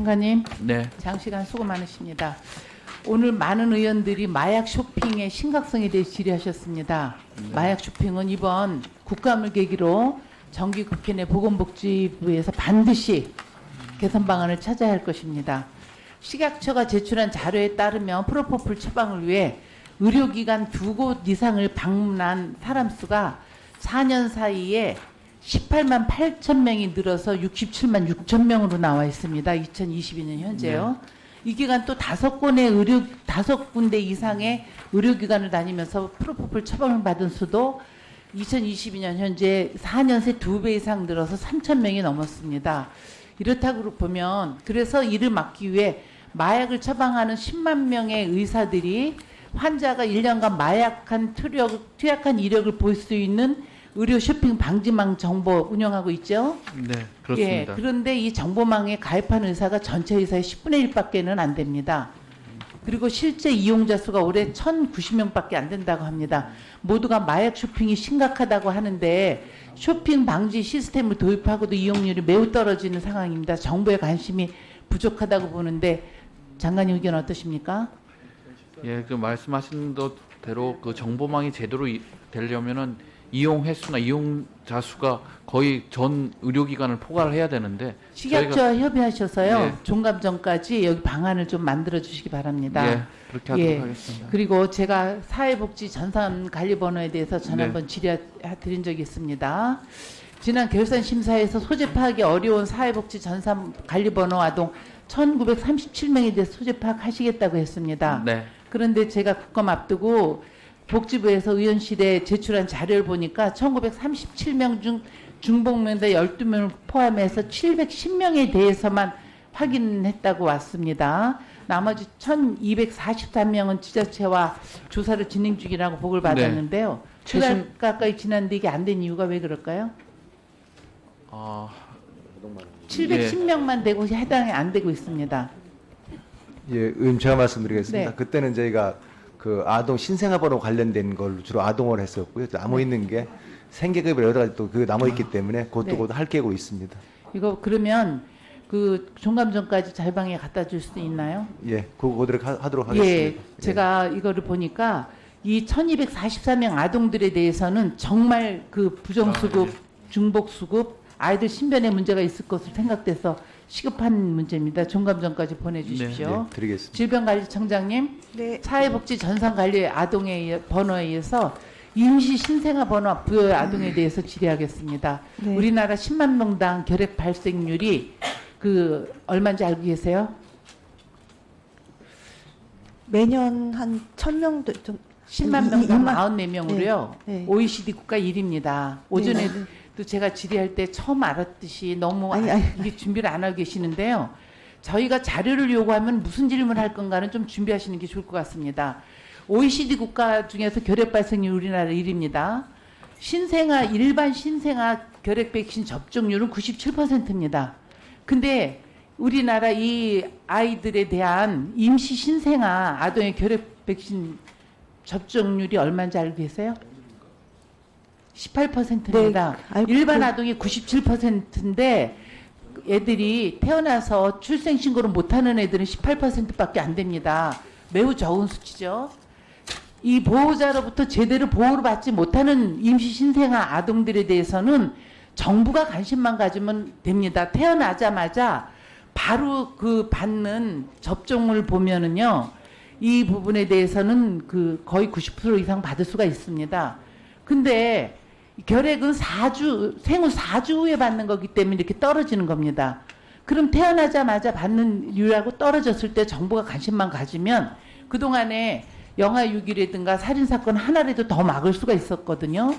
장관님, 네. 장시간 수고 많으십니다. 오늘 많은 의원들이 마약 쇼핑의 심각성에 대해 질의하셨습니다. 마약 쇼핑은 이번 국감을 계기로 정기 국회 내 보건복지부에서 반드시 개선 방안을 찾아야 할 것입니다. 식약처가 제출한 자료에 따르면 프로포폴 처방을 위해 의료기관 두 곳 이상을 방문한 사람 수가 4년 사이에 18만 8천 명이 늘어서 67만 6천 명으로 나와 있습니다. 2022년 현재요. 이 기간 또 다섯 건의 의료 다섯 군데 이상의 의료기관을 다니면서 프로포폴 처방을 받은 수도 2022년 현재 4년 새 두 배 이상 늘어서 3천 명이 넘었습니다. 이렇다고 보면 그래서 이를 막기 위해 마약을 처방하는 10만 명의 의사들이 환자가 1년간 마약한 투력, 투약한 이력을 볼 수 있는 의료 쇼핑 방지망 정보 운영하고 있죠. 네. 그렇습니다. 예, 그런데 이 정보망에 가입한 의사가 전체 의사의 10분의 1밖에는 안 됩니다. 그리고 실제 이용자 수가 올해 1,090명밖에 안 된다고 합니다. 모두가 마약 쇼핑이 심각하다고 하는데 쇼핑 방지 시스템을 도입하고도 이용률이 매우 떨어지는 상황입니다. 정부의 관심이 부족하다고 보는데 장관님 의견 어떠십니까? 예, 그 말씀하신 대로 그 정보망이 제대로 이- 되려면은 이용 횟수나 이용자 수가 거의 전 의료기관을 포괄을 해야 되는데 식약처와 협의하셔서요. 예. 종감전까지 여기 방안을 좀 만들어 주시기 바랍니다. 예, 그렇게 하도록 예. 하겠습니다. 그리고 제가 사회복지 전산 관리 번호에 대해서 전 네. 한번 질의 드린 적이 있습니다. 지난 결산 심사에서 소재 파악이 어려운 사회복지 전산 관리 번호 아동 1937명에 대해 소재 파악하시겠다고 했습니다. 네. 그런데 제가 국감 앞두고 복지부에서 의원실에 제출한 자료를 보니까 1937명 중 중복면대 12명을 포함해서 710명에 대해서만 확인했다고 왔습니다. 나머지 1243명은 지자체와 조사를 진행 중이라고 보고를 네. 받았는데요. 최신- 최근 가까이 지났는데 이게 안 된 이유가 왜 그럴까요? 아, 710명만 되고 해당이 안 되고 있습니다. 예, 의원 제가 말씀드리겠습니다. 네. 그때는 저희가 그 아동 신생아번호 관련된 걸로 주로 아동을 했었고요. 남아 있는 게 생계급여 여러 가지 또 그 남아 있기 때문에 그것도 네. 곧 할게고 있습니다. 이거 그러면 그 종감전까지 자유방에 갖다 줄 수 있나요? 예, 그거 그대로 하- 하도록 하겠습니다. 예, 제가 이거를 보니까 이 1244명 아동들에 대해서는 정말 그 부정수급, 중복수급, 아이들 신변에 문제가 있을 것으로 생각돼서 시급한 문제입니다. 종감전까지 보내주십시오. 예, 드리겠습니다. 질병관리청장님, 네, 사회복지 전산관리 아동에 의해, 번호에 의해서 임시 신생아 번호 부여 아동에 대해서 질의하겠습니다. 네. 우리나라 10만 명당 결핵 발생률이 그 얼마인지 알고 계세요? 매년 한 1000명 좀 10만 이- 명당 이만- 44명으로요. 네, 네. OECD 국가 1위입니다. 오전에 네, 네. 또 제가 질의할 때 처음 알았듯이 너무 아니, 아- 아니. 이게 준비를 안 하고 계시는데요. 저희가 자료를 요구하면 무슨 질문을 할 건가는 좀 준비하시는 게 좋을 것 같습니다. OECD 국가 중에서 결핵 발생률 우리나라 1위입니다. 신생아 일반 신생아 결핵 백신 접종률은 97%입니다. 근데 우리나라 이 아이들에 대한 임시 신생아 아동의 결핵 백신 접종률이 얼마인지 알고 계세요? 18%입니다. 네, 일반 그- 아동이 97%인데 애들이 태어나서 출생 신고를 못하는 애들은 18%밖에 안 됩니다. 매우 적은 수치죠. 이 보호자로부터 제대로 보호를 받지 못하는 임시 신생아 아동들에 대해서는 정부가 관심만 가지면 됩니다. 태어나자마자 바로 그 받는 접종을 보면은요. 이 부분에 대해서는 그 거의 90% 이상 받을 수가 있습니다. 근데 결핵은 4주 생후 4주 후에 받는 거기 때문에 이렇게 떨어지는 겁니다. 그럼 태어나자마자 받는 율하고 떨어졌을 때 정부가 관심만 가지면 그동안에 영아 유기라든가 살인 사건 하나라도 더 막을 수가 있었거든요.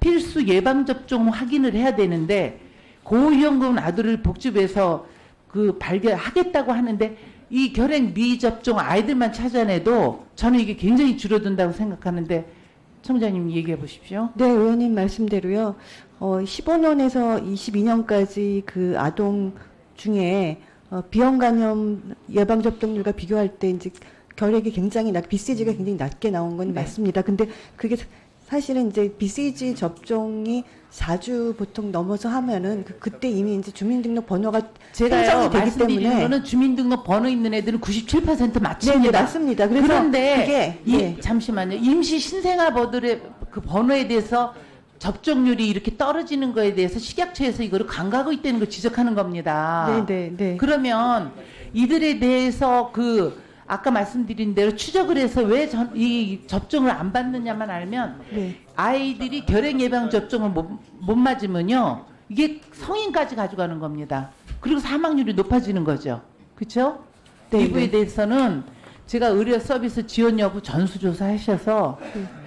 필수 예방 접종 확인을 해야 되는데 고위험군 아들을 복집에서 그 발견하겠다고 하는데 이 결핵 미접종 아이들만 찾아내도 저는 이게 굉장히 줄어든다고 생각하는데 청장님 얘기해 보십시오. 네, 의원님 말씀대로요. 어, 15년에서 22년까지 그 아동 중에 어, 비형 감염 예방 접종률과 비교할 때 이제 결핵이 굉장히 낮, BCG가 굉장히 낮게 나온 건 네. 맞습니다. 근데 그게 사실은 이제 BCG 접종이 4주 보통 넘어서 하면은 그, 그때 이미 이제 주민등록 번호가 제가요 설정이 되기 말씀드리는 때문에 거는 주민등록 번호 있는 애들은 97% 네, 맞춥니다. 네, 맞습니다. 그래서 그런데 그게 이, 예. 잠시만요. 임시 신생아버들의 그 번호에 대해서 접종률이 이렇게 떨어지는 거에 대해서 식약처에서 이거를 간과하고 있다는 걸 지적하는 겁니다. 네, 네, 네. 그러면 이들에 대해서 그 아까 말씀드린 대로 추적을 해서 왜 이 접종을 안 받느냐만 알면 네. 아이들이 결핵 예방 접종을 못, 못 맞으면요 이게 성인까지 가져가는 겁니다. 그리고 사망률이 높아지는 거죠. 그렇죠? 네, 이 부분에 네. 대해서는 제가 의료 서비스 지원 여부 전수조사 하셔서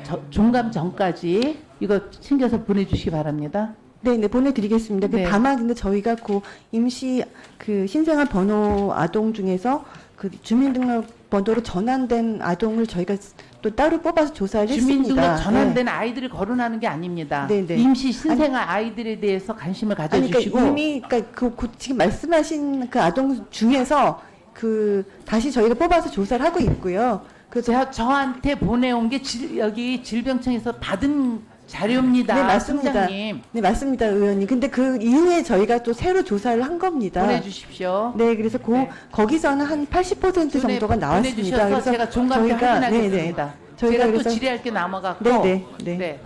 저- 종감 전까지 이거 챙겨서 보내주시기 바랍니다. 네, 네 보내드리겠습니다. 그 네. 다만 근데 저희가 그 임시 그 신생아 번호 아동 중에서 그 주민등록 번호로 전환된 아동을 저희가 또 따로 뽑아서 조사를 주민등록 했습니다. 전환된 아이들을 거론하는 게 아닙니다. 네, 네. 임시 신생아 아이들에 대해서 관심을 아니, 가져주시고 그러니까 이미 그러니까 그, 그 지금 말씀하신 그 아동 중에서 그 다시 저희가 뽑아서 조사를 하고 있고요. 그 제가 저한테 보내온 게 질- 여기 질병청에서 받은 자료입니다. 네, 맞습니다. 팀장님 네 맞습니다, 의원님. 근데 그 이후에 저희가 또 새로 조사를 한 겁니다. 보내주십시오. 네, 그래서 그 네. 거기서는 한 80% 정도가 나왔습니다. 보내주셔서 그래서 제가 종합해 확인하겠습니다. 네, 네. 저희가 제가 또 그래서 질의할 게 남아갖고 네, 네, 네.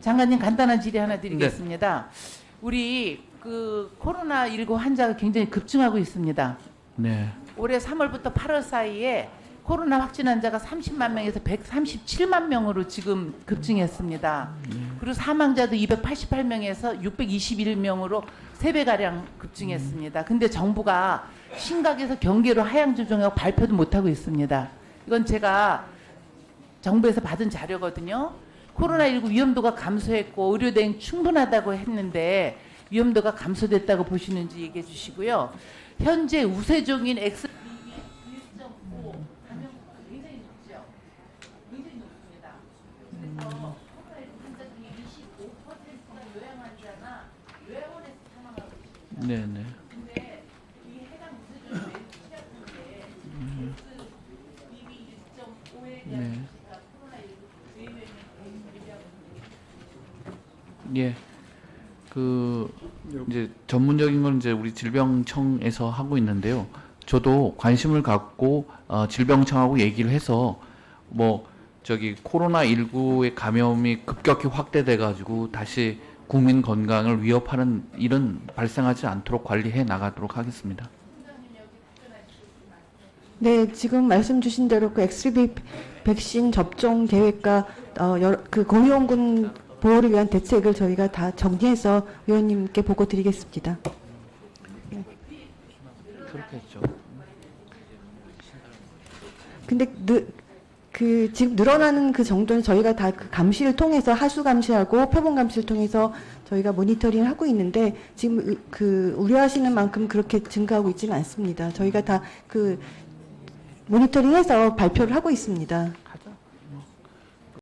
장관님 간단한 질의 하나 드리겠습니다. 우리 그 코로나 19 환자가 굉장히 급증하고 있습니다. 네. 올해 3월부터 8월 사이에 코로나 확진 환자가 30만 명에서 137만 명으로 지금 급증했습니다. 그리고 사망자도 288명에서 621명으로 3배 가량 급증했습니다. 근데 정부가 심각해서 경계로 하향 조정하고 발표도 못 하고 있습니다. 이건 제가 정부에서 받은 자료거든요. 코로나19 위험도가 감소했고 의료 대응 충분하다고 했는데 위험도가 감소됐다고 보시는지 얘기해 주시고요. 현재 우세종인 X 1.5 감염도가 굉장히 높죠. 굉장히 높습니다. 그래서 코로나19 환자 중에 25%가 요양 환자나 요양원에서 사망하고 있습니다. 네, 네. 근데 이 해당 우세종이 왜 취약한데 X BB 1.5에 대한 네. 조치가 코로나19 재유행에 대비하고 예. 그 이제 전문적인 건 이제 우리 질병청에서 하고 있는데요. 저도 관심을 갖고 어, 질병청하고 얘기를 해서 뭐 저기 코로나 19의 감염이 급격히 확대돼 가지고 다시 국민 건강을 위협하는 일은 발생하지 않도록 관리해 나가도록 하겠습니다. 네, 지금 말씀 주신 대로 그 XBB 백신 접종 계획과 어, 여러, 그 공유원군 보호를 위한 대책을 저희가 다 정리해서 의원님께 보고 드리겠습니다. 그렇겠죠. 근데 느, 그 지금 늘어나는 그 정도는 저희가 다 그 감시를 통해서 하수 감시하고 표본 감시를 통해서 저희가 모니터링을 하고 있는데 지금 의- 그 우려하시는 만큼 그렇게 증가하고 있지는 않습니다. 저희가 다 그 모니터링해서 발표를 하고 있습니다.